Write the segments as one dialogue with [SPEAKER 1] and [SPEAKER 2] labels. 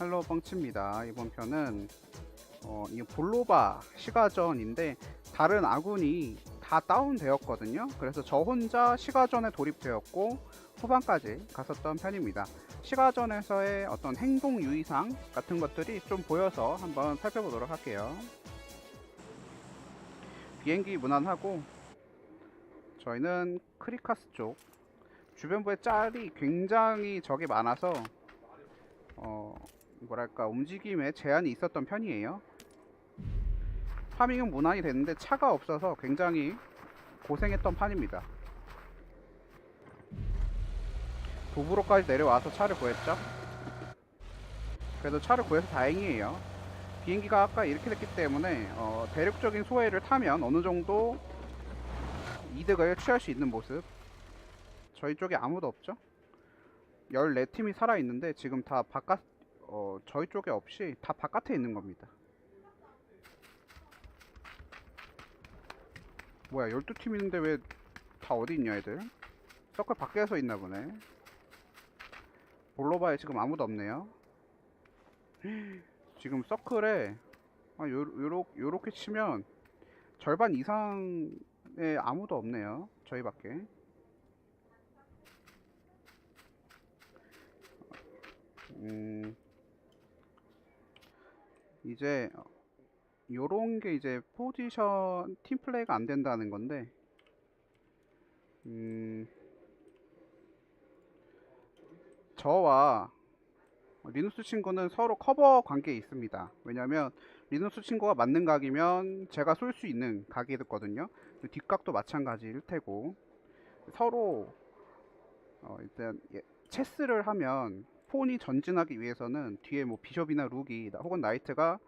[SPEAKER 1] 헬로 뻥칩니다. 이번 편은 어, 이 볼로바 시가전인데 다른 아군이 다 다운되었거든요. 그래서 저 혼자 시가전에 돌입되었고 후반까지 갔었던 편입니다. 시가전에서의 어떤 행동 유의상 같은 것들이 좀 보여서 한번 살펴보도록 할게요. 비행기 무난하고 저희는 크리카스 쪽 주변부에 짤이 굉장히 적이 많아서 어 뭐랄까 움직임에 제한이 있었던 편이에요. 파밍은 무난히 됐는데 차가 없어서 굉장히 고생했던 판입니다. 도부로까지 내려와서 차를 구했죠. 그래도 차를 구해서 다행이에요. 비행기가 아까 이렇게 됐기 때문에 어, 대륙적인 소해를 타면 어느 정도 이득을 취할 수 있는 모습. 저희 쪽에 아무도 없죠? 14팀이 살아있는데 지금 다 바깥, 어, 저희 쪽에 없이 다 바깥에 있는 겁니다. 뭐야, 12팀 있는데 왜 다 어디 있냐, 애들? 서클 밖에서 있나 보네. 볼로바에 지금 아무도 없네요. 지금 서클에, 아, 요, 요렇, 요렇게 치면 절반 이상에 아무도 없네요. 저희밖에. 음, 이제 어, 요런 게 이제 포지션 팀 플레이가 안 된다는 건데 음, 저와 리누스 친구는 서로 커버 관계에 있습니다. 왜냐면 리누스 친구가 맞는 각이면 제가 쏠 수 있는 각이 됐거든요. 뒷각도 마찬가지일 테고 서로 어, 일단 예, 체스를 하면 폰이 전진하기 위해서는 뒤에 뭐 비숍이나 룩이 나- 혹은 나이트가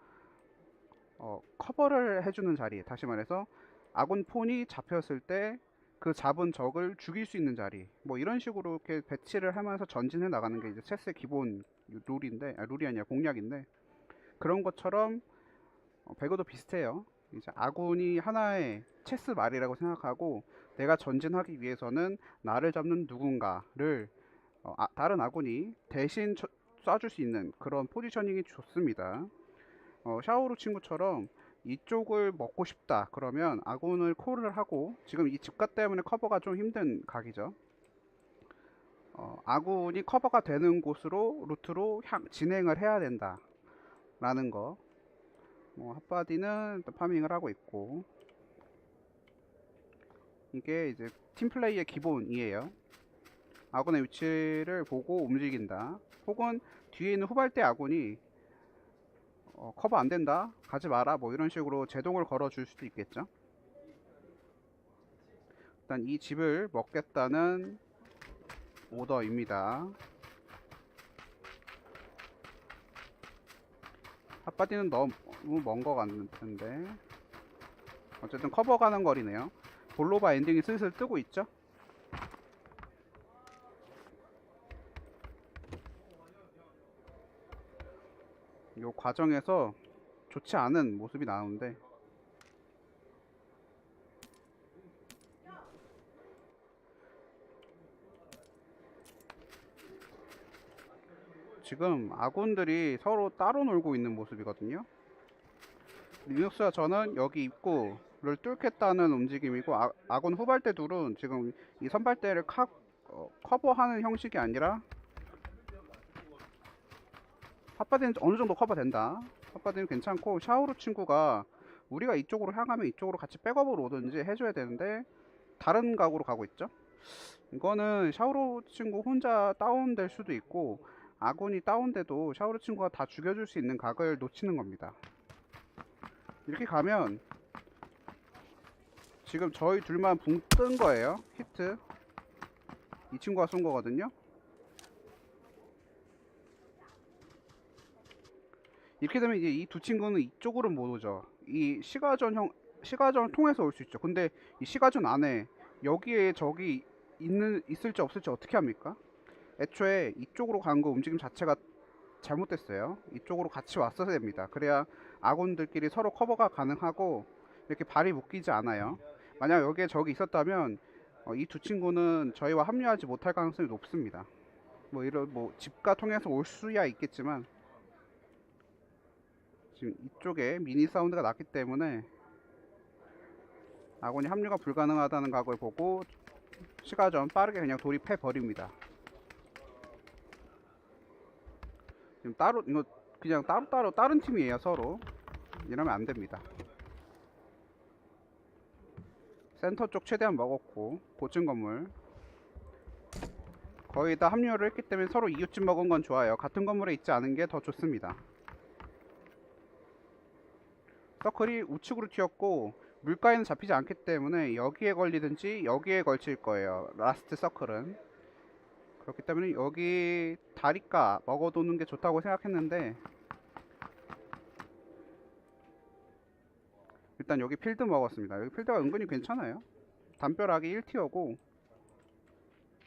[SPEAKER 1] 어, 커버를 해주는 자리 다시 말해서 아군 폰이 잡혔을 때 그 잡은 적을 죽일 수 있는 자리 뭐 이런 식으로 이렇게 배치를 하면서 전진해 나가는 게 이제 체스의 기본 룰인데 아, 룰이 아니라 공략인데 그런 것처럼 어, 배그도 비슷해요. 이제 아군이 하나의 체스 말이라고 생각하고 내가 전진하기 위해서는 나를 잡는 누군가를 어, 아, 다른 아군이 대신 쳐- 쏴줄 수 있는 그런 포지셔닝이 좋습니다. 어, 샤오루 친구처럼 이쪽을 먹고 싶다 그러면 아군을 콜을 하고 지금 이 집가 때문에 커버가 좀 힘든 각이죠. 어, 아군이 커버가 되는 곳으로 루트로 향 진행을 해야 된다 라는 거. 뭐 핫바디는 또 파밍을 하고 있고 이게 이제 팀플레이의 기본이에요. 아군의 위치를 보고 움직인다. 혹은 뒤에 있는 후발대 아군이 어, 커버 안 된다. 가지 마라. 뭐 이런 식으로 제동을 걸어 줄 수도 있겠죠. 일단 이 집을 먹겠다는 오더입니다. 핫바디는 너무 먼거 같은데. 어쨌든 커버 가는 거리네요. 볼로바 엔딩이 슬슬 뜨고 있죠. 요 과정에서 좋지 않은 모습이 나오는데 지금 아군들이 서로 따로 놀고 있는 모습이거든요. 리눅스와 저는 여기 입구를 뚫겠다는 움직임이고 아, 아군 후발대 둘은 지금 이 선발대를 카, 어, 커버하는 형식이 아니라 핫바디는 어느 정도 커버된다. 핫바디는 괜찮고 샤오루 친구가 우리가 이쪽으로 향하면 이쪽으로 같이 백업으로 오든지 해줘야 되는데 다른 각으로 가고 있죠. 이거는 샤오루 친구 혼자 다운될 수도 있고 아군이 다운돼도 샤오루 친구가 다 죽여줄 수 있는 각을 놓치는 겁니다. 이렇게 가면 지금 저희 둘만 붕 뜬 거예요. 히트. 이 친구가 쏜 거거든요. 이렇게 되면 이제 이 두 친구는 이쪽으로 못 오죠. 이 시가전 형 시가전을 통해서 올 수 있죠. 근데 이 시가전 안에 여기에 적이 있는 있을지 없을지 어떻게 합니까? 애초에 이쪽으로 간 거 움직임 자체가 잘못됐어요. 이쪽으로 같이 왔어야 됩니다. 그래야 아군들끼리 서로 커버가 가능하고 이렇게 발이 묶이지 않아요. 만약 여기에 적이 있었다면 어, 이두 친구는 저희와 합류하지 못할 가능성이 높습니다. 뭐 이런 뭐 집가 통해서 올 수야 있겠지만 지금 이쪽에 미니 사운드가 났기 때문에 아군이 합류가 불가능하다는 각을 보고 시가전 빠르게 그냥 돌입해 버립니다. 지금 따로 이거 그냥 따로 따로 다른 팀이에요 서로 이러면 안 됩니다. 센터 쪽 최대한 먹었고 고층 건물 거의 다 합류를 했기 때문에 서로 이웃집 먹은 건 좋아요. 같은 건물에 있지 않은 게 더 좋습니다. 서클이 우측으로 튀었고 물가에는 잡히지 않기 때문에 여기에 걸리든지 여기에 걸칠 거예요. 라스트 서클은 그렇기 때문에 여기 다리가 먹어두는 게 좋다고 생각했는데 일단 여기 필드 먹었습니다. 여기 필드가 은근히 괜찮아요. 담벼락이 1티어고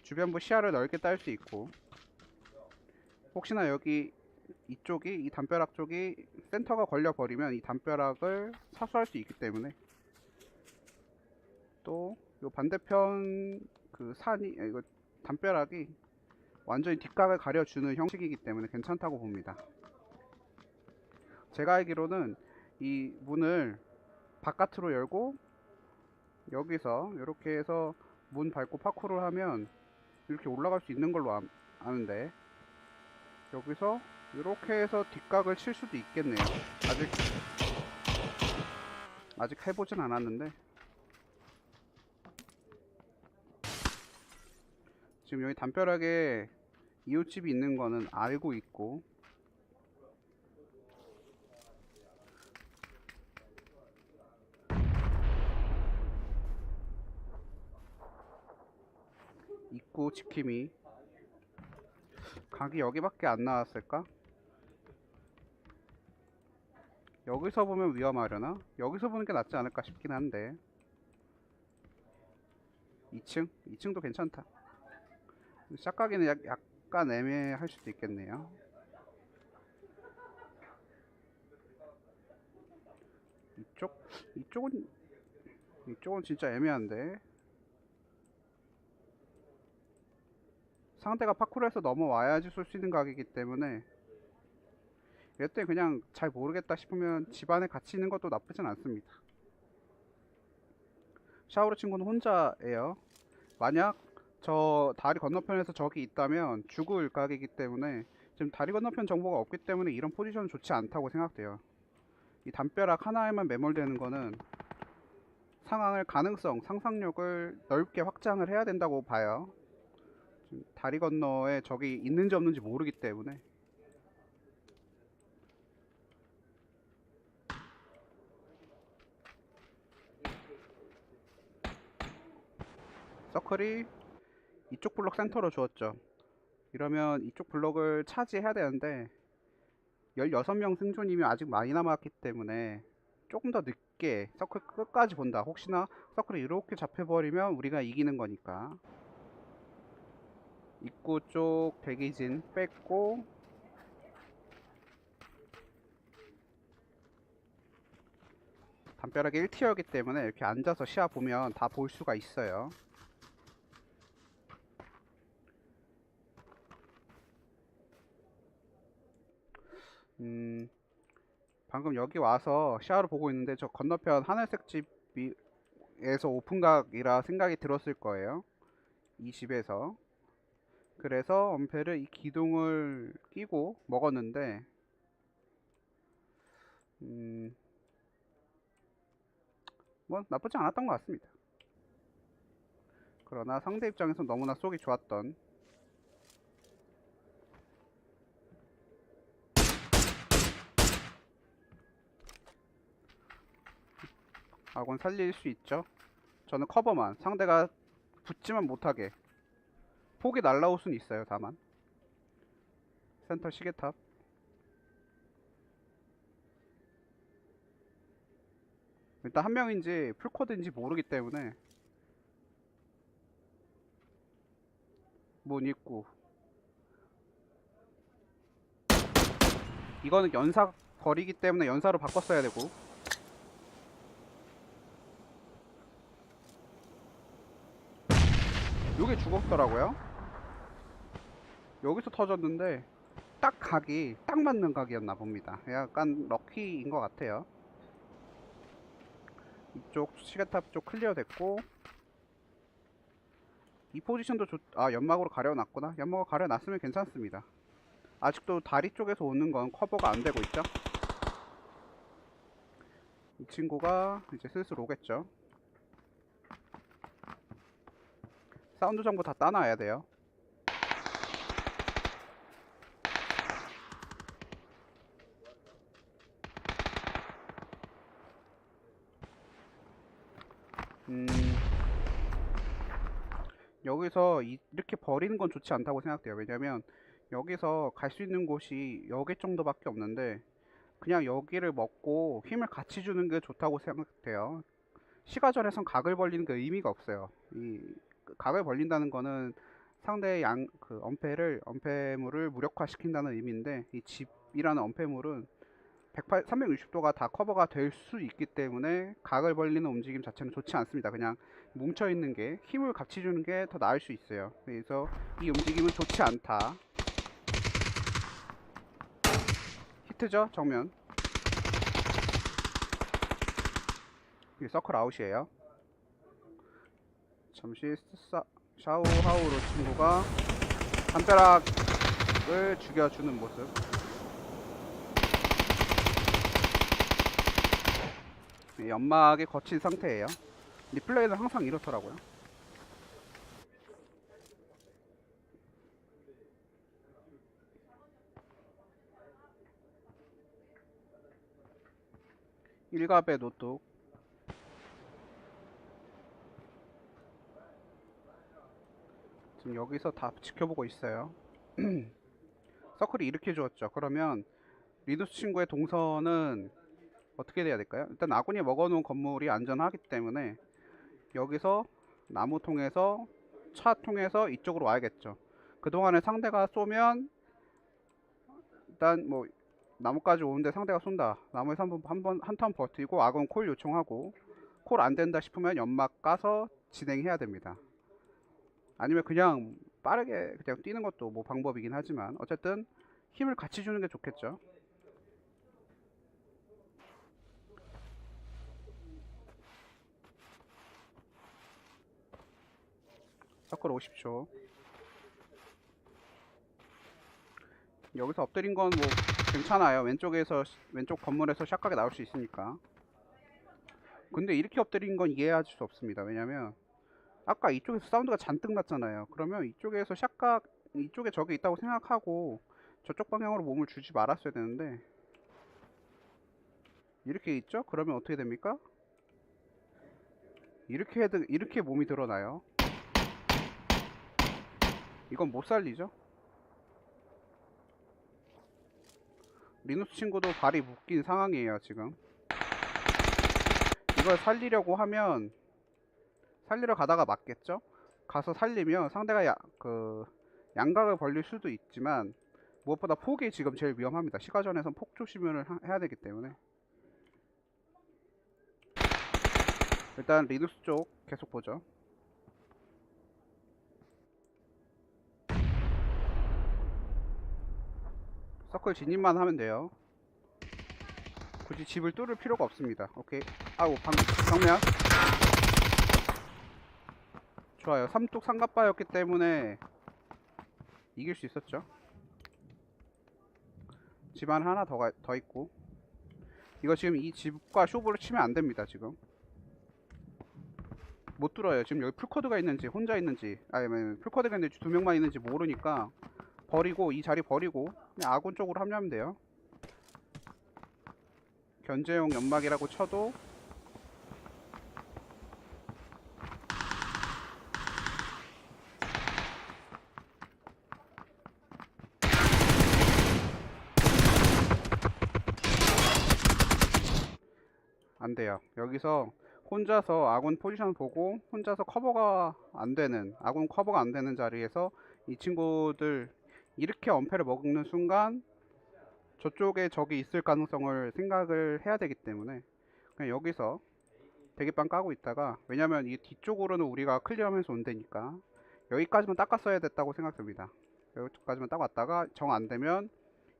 [SPEAKER 1] 주변부 시야를 넓게 딸 수 있고 혹시나 여기 이쪽이 이 담벼락 쪽이 센터가 걸려 버리면 이 담벼락을 사수할 수 있기 때문에 또 요 반대편 그 산이 아, 이거 담벼락이 완전히 뒷각을 가려주는 형식이기 때문에 괜찮다고 봅니다. 제가 알기로는 이 문을 바깥으로 열고 여기서 이렇게 해서 문 밟고 파쿠를 하면 이렇게 올라갈 수 있는 걸로 아, 아는데 여기서 이렇게 해서 뒷각을 칠 수도 있겠네요. 아직 아직 해보진 않았는데 지금 여기 담벼락에 이웃집이 있는 거는 알고 있고 입구 지킴이 각이 여기밖에 안 나왔을까? 여기서 보면 위험하려나? 여기서 보는 게 낫지 않을까 싶긴 한데 2층? 2층도 괜찮다 샷각이는 약, 약간 애매할 수도 있겠네요 이쪽? 이쪽은 이쪽은 진짜 애매한데 상대가 파쿠르에서 넘어와야지 쏠 수 있는 각이기 때문에 이때 그냥 잘 모르겠다 싶으면 집안에 같이 있는 것도 나쁘진 않습니다. 샤오르 친구는 혼자예요. 만약 저 다리 건너편에서 적이 있다면 죽을 각이기 때문에 지금 다리 건너편 정보가 없기 때문에 이런 포지션은 좋지 않다고 생각돼요. 이 담벼락 하나에만 매몰되는 거는 상황을 가능성, 상상력을 넓게 확장을 해야 된다고 봐요. 지금 다리 건너에 적이 있는지 없는지 모르기 때문에 서클이 이쪽 블럭 센터로 주었죠. 이러면 이쪽 블럭을 차지해야 되는데 16명 생존이면 아직 많이 남았기 때문에 조금 더 늦게 서클 끝까지 본다. 혹시나 서클이 이렇게 잡혀버리면 우리가 이기는 거니까. 입구 쪽 대기진 뺐고 담벼락이 1티어이기 때문에 이렇게 앉아서 시야 보면 다 볼 수가 있어요. 음, 방금 여기 와서 시야를 보고 있는데 저 건너편 하늘색 집에서 오픈각이라 생각이 들었을 거예요. 이 집에서. 그래서 엄폐를 이 기둥을 끼고 먹었는데 음, 뭐 나쁘지 않았던 것 같습니다. 그러나 상대 입장에서 너무나 쏘기 좋았던 아군 살릴 수 있죠. 저는 커버만 상대가 붙지만 못하게 폭이 날라올 수는 있어요. 다만 센터 시계탑 일단 한 명인지 풀코드인지 모르기 때문에 문 입구 이거는 연사 거리기 때문에 연사로 바꿨어야 되고 요게 죽었더라고요 여기서 터졌는데 딱 각이 딱 맞는 각이었나 봅니다 약간 럭키 바퀴인 것 같아요. 이쪽 시계탑 쪽 클리어 됐고 이 포지션도 좋, 아 연막으로 가려놨구나. 연막으로 가려놨으면 괜찮습니다. 아직도 다리 쪽에서 오는 건 커버가 안 되고 있죠. 이 친구가 이제 슬슬 오겠죠. 사운드 정보 다 따놔야 돼요. 음, 여기서 이, 이렇게 버리는 건 좋지 않다고 생각돼요. 왜냐면 여기서 갈 수 있는 곳이 여기 정도밖에 없는데 그냥 여기를 먹고 힘을 같이 주는 게 좋다고 생각돼요. 시가전에선 각을 벌리는 게 의미가 없어요. 이 각을 벌린다는 거는 상대의 양 그 엄폐를 엄폐물을 무력화시킨다는 의미인데 이 집이라는 엄폐물은 108, 360도가 다 커버가 될 수 있기 때문에 각을 벌리는 움직임 자체는 좋지 않습니다. 그냥 뭉쳐 있는 게 힘을 같이 주는 게 더 나을 수 있어요. 그래서 이 움직임은 좋지 않다. 히트죠 정면. 이게 서클 아웃이에요. 잠시 사, 샤오하우로 친구가 담벼락을 죽여주는 모습. 네, 연막이 거친 상태예요. 리플레이는 항상 이렇더라고요. 일갑의 노뚝 지금 여기서 다 지켜보고 있어요. 서클이 이렇게 주었죠. 그러면 리누스 친구의 동선은 어떻게 돼야 될까요? 일단 아군이 먹어놓은 건물이 안전하기 때문에 여기서 나무 통해서 차 통해서 이쪽으로 와야겠죠. 그동안에 상대가 쏘면 일단 뭐 나무까지 오는데 상대가 쏜다. 나무에서 한번 한번 한 턴 버티고 아군 콜 요청하고 콜 안 된다 싶으면 연막 까서 진행해야 됩니다. 아니면 그냥 빠르게 그냥 뛰는 것도 뭐 방법이긴 하지만 어쨌든 힘을 같이 주는 게 좋겠죠. 서클 50초. 여기서 엎드린 건 뭐 괜찮아요. 왼쪽에서 왼쪽 건물에서 샷각이 나올 수 있으니까. 근데 이렇게 엎드린 건 이해할 수 없습니다. 왜냐면 아까 이쪽에서 사운드가 잔뜩 났잖아요. 그러면 이쪽에서 샷각 이쪽에 적이 있다고 생각하고 저쪽 방향으로 몸을 주지 말았어야 되는데 이렇게 있죠? 그러면 어떻게 됩니까? 이렇게 해도 이렇게 몸이 드러나요. 이건 못 살리죠? 리누스 친구도 발이 묶인 상황이에요, 지금. 이걸 살리려고 하면 살리러 가다가 맞겠죠? 가서 살리면 상대가 야, 그 양각을 벌릴 수도 있지만 무엇보다 폭이 지금 제일 위험합니다. 시가전에선 폭 조심을 하- 해야 되기 때문에 일단 리누스 쪽 계속 보죠. 서클 진입만 하면 돼요. 굳이 집을 뚫을 필요가 없습니다. 오케이. 아우, 방, 정면. 좋아요. 삼뚝 삼갑바였기 때문에 이길 수 있었죠. 집안 하나 더, 가, 더 있고. 이거 지금 이 집과 쇼부를 치면 안 됩니다, 지금. 못 뚫어요. 지금 여기 풀코드가 있는지, 혼자 있는지, 아니면 풀코드가 있는지 두 명만 있는지 모르니까 버리고, 이 자리 버리고, 그냥 아군 쪽으로 합류하면 돼요. 견제용 연막이라고 쳐도 안 돼요. 여기서 혼자서 아군 포지션 보고 혼자서 커버가 안 되는 아군 커버가 안 되는 자리에서 이 친구들 이렇게 엄폐를 먹는 순간 저쪽에 적이 있을 가능성을 생각을 해야 되기 때문에 그냥 여기서 대기빵 까고 있다가 왜냐면 이 뒤쪽으로는 우리가 클리어하면서 온다니까 여기까지만 닦았어야 됐다고 생각됩니다. 여기까지만 딱 왔다가 정 안 되면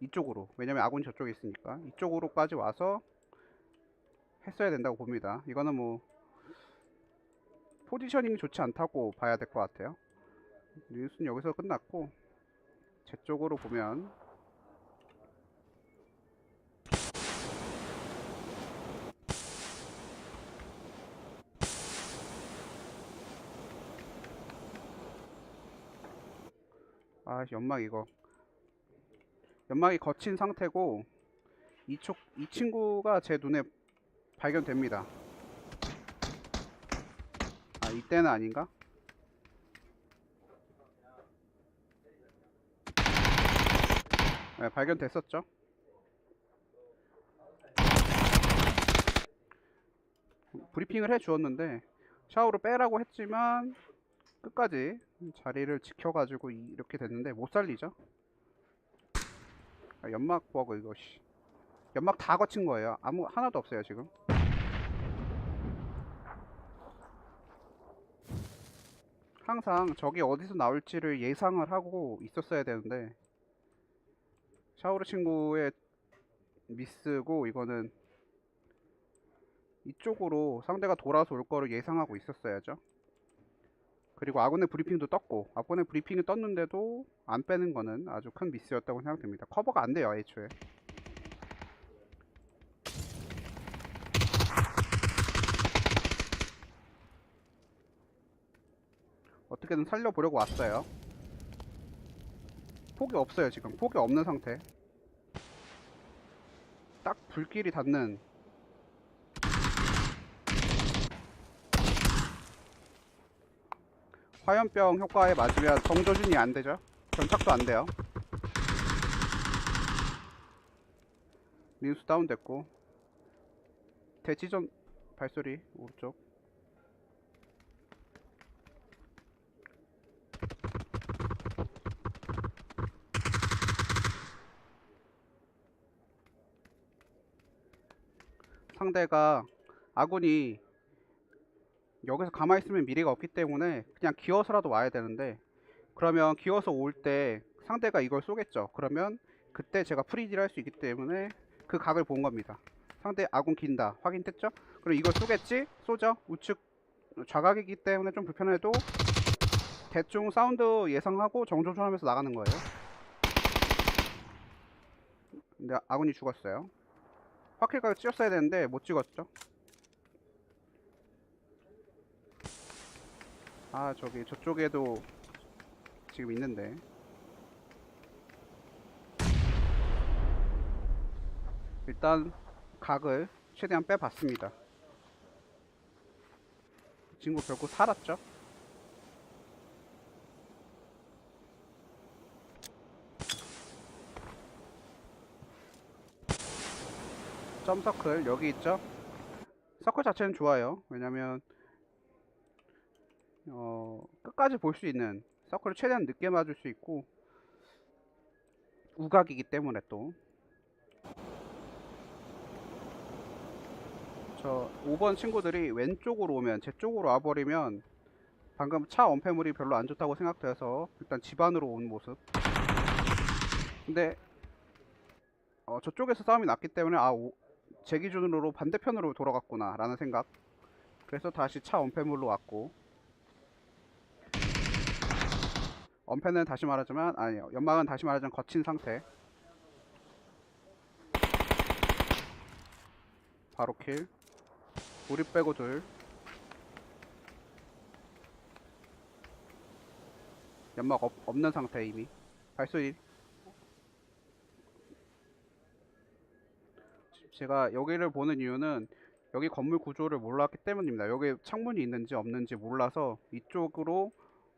[SPEAKER 1] 이쪽으로 왜냐면 아군이 저쪽에 있으니까 이쪽으로까지 와서 했어야 된다고 봅니다. 이거는 뭐 포지셔닝이 좋지 않다고 봐야 될 것 같아요. 뉴스는 여기서 끝났고 제 쪽으로 보면 아 연막 이거. 연막이 거친 상태고 이 쪽 이 친구가 제 눈에 발견됩니다. 아 이때는 아닌가? 네, 발견됐었죠. 브리핑을 해 주었는데 샤워를 빼라고 했지만 끝까지 자리를 지켜가지고 이- 이렇게 됐는데 못 살리죠. 아, 연막 이거 씨. 연막 다 거친 거예요. 아무 하나도 없어요 지금. 항상 적이 어디서 나올지를 예상을 하고 있었어야 되는데 샤오르 친구의 미스고 이거는 이쪽으로 상대가 돌아서 올 거를 예상하고 있었어야죠. 그리고 아군의 브리핑도 떴고 아군의 브리핑이 떴는데도 안 빼는 거는 아주 큰 미스였다고 생각됩니다. 커버가 안 돼요 애초에. 어떻게든 살려보려고 왔어요. 폭이 없어요 지금. 폭이 없는 상태. 딱 불길이 닿는 화염병 효과에 맞으면 정조준이 안 되죠. 견착도 안 돼요. 민수 다운됐고 대지전 발소리 오른쪽 상대가 아군이 여기서 가만히 있으면 미래가 없기 때문에 그냥 기어서라도 와야 되는데 그러면 기어서 올 때 상대가 이걸 쏘겠죠. 그러면 그때 제가 프리딜 할 수 있기 때문에 그 각을 본 겁니다. 상대 아군 긴다. 확인됐죠? 그럼 이걸 쏘겠지? 쏘죠. 우측 좌각이기 때문에 좀 불편해도 대충 사운드 예상하고 정조준하면서 나가는 거예요. 근데 아군이 죽었어요. 확킬각을 찍었어야 되는데 못 찍었죠. 아 저기 저쪽에도 지금 있는데. 일단 각을 최대한 빼봤습니다. 이 친구 결국 살았죠 점서클 여기 있죠? 서클 자체는 좋아요. 왜냐면 어, 끝까지 볼 수 있는 서클을 최대한 늦게 맞을 수 있고 우각이기 때문에 또. 저 5번 친구들이 왼쪽으로 오면 제 쪽으로 와버리면 방금 차 원패물이 별로 안 좋다고 생각돼서 일단 집 안으로 온 모습. 근데 어, 저쪽에서 싸움이 났기 때문에 아, 오- 제 기준으로 반대편으로 돌아갔구나 라는 생각. 그래서 다시 차 원패물로 왔고. 언패는 다시 말하자면 아니요 연막은 다시 말하자면 거친 상태. 바로 킬. 우리 빼고 둘. 연막 없, 없는 상태 이미. 발소리 제가 여기를 보는 이유는 여기 건물 구조를 몰랐기 때문입니다 여기 창문이 있는지 없는지 몰라서 이쪽으로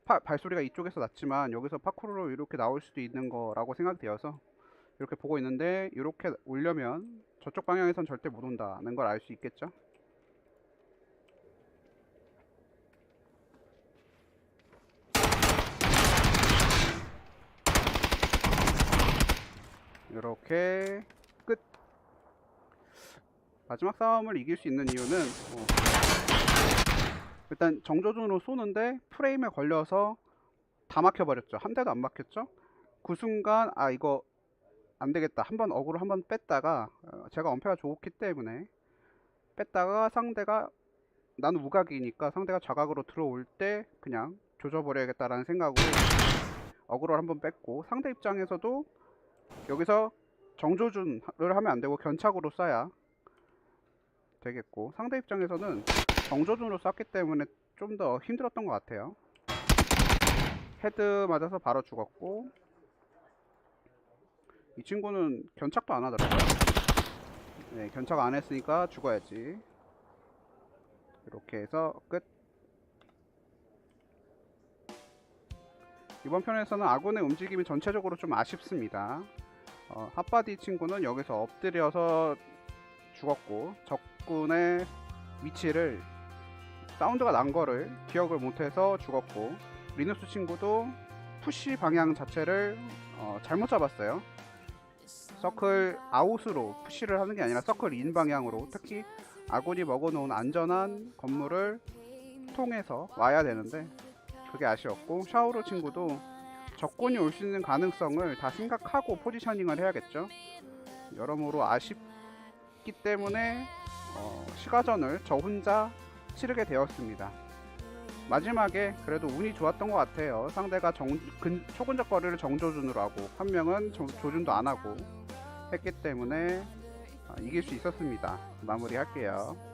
[SPEAKER 1] 파- 발소리가 이쪽에서 났지만 여기서 파쿠르로 이렇게 나올 수도 있는 거라고 생각되어서 이렇게 보고 있는데 이렇게 오려면 저쪽 방향에선 절대 못 온다는 걸 알 수 있겠죠? 이렇게 끝. 마지막 싸움을 이길 수 있는 이유는 어, 일단 정조준으로 쏘는데 프레임에 걸려서 다 막혀버렸죠. 한 대도 안 막혔죠. 그 순간 아 이거 안 되겠다. 한 번 어그로 한 번 뺐다가 어, 제가 엄폐가 좋기 때문에 뺐다가 상대가 나는 우각이니까 상대가 좌각으로 들어올 때 그냥 조져버려야겠다라는 생각으로 어그로를 한번 뺐고 상대 입장에서도 여기서 정조준을 하면 안 되고 견착으로 쏴야 되겠고 상대 입장에서는 정조준으로 쐈기 때문에 좀 더 힘들었던 것 같아요. 헤드 맞아서 바로 죽었고 이 친구는 견착도 안 하더라고요. 네, 견착 안 했으니까 죽어야지. 이렇게 해서 끝. 이번 편에서는 아군의 움직임이 전체적으로 좀 아쉽습니다. 어, 핫바디 친구는 여기서 엎드려서 죽었고 적 군의 위치를 사운드가 난 거를 기억을 못해서 죽었고 리누스 친구도 푸시 방향 자체를 어, 잘못 잡았어요. 서클 아웃으로 푸시를 하는 게 아니라 서클 인 방향으로 특히 아군이 먹어놓은 안전한 건물을 통해서 와야 되는데 그게 아쉬웠고 샤오루 친구도 적군이 올 수 있는 가능성을 다 생각하고 포지셔닝을 해야겠죠. 여러모로 아쉽기 때문에 어, 시가전을 저 혼자 치르게 되었습니다. 마지막에 그래도 운이 좋았던 것 같아요. 상대가 정, 근, 초근적 거리를 정조준으로 하고 한 명은 조, 조준도 안 하고 했기 때문에 아, 이길 수 있었습니다. 마무리할게요.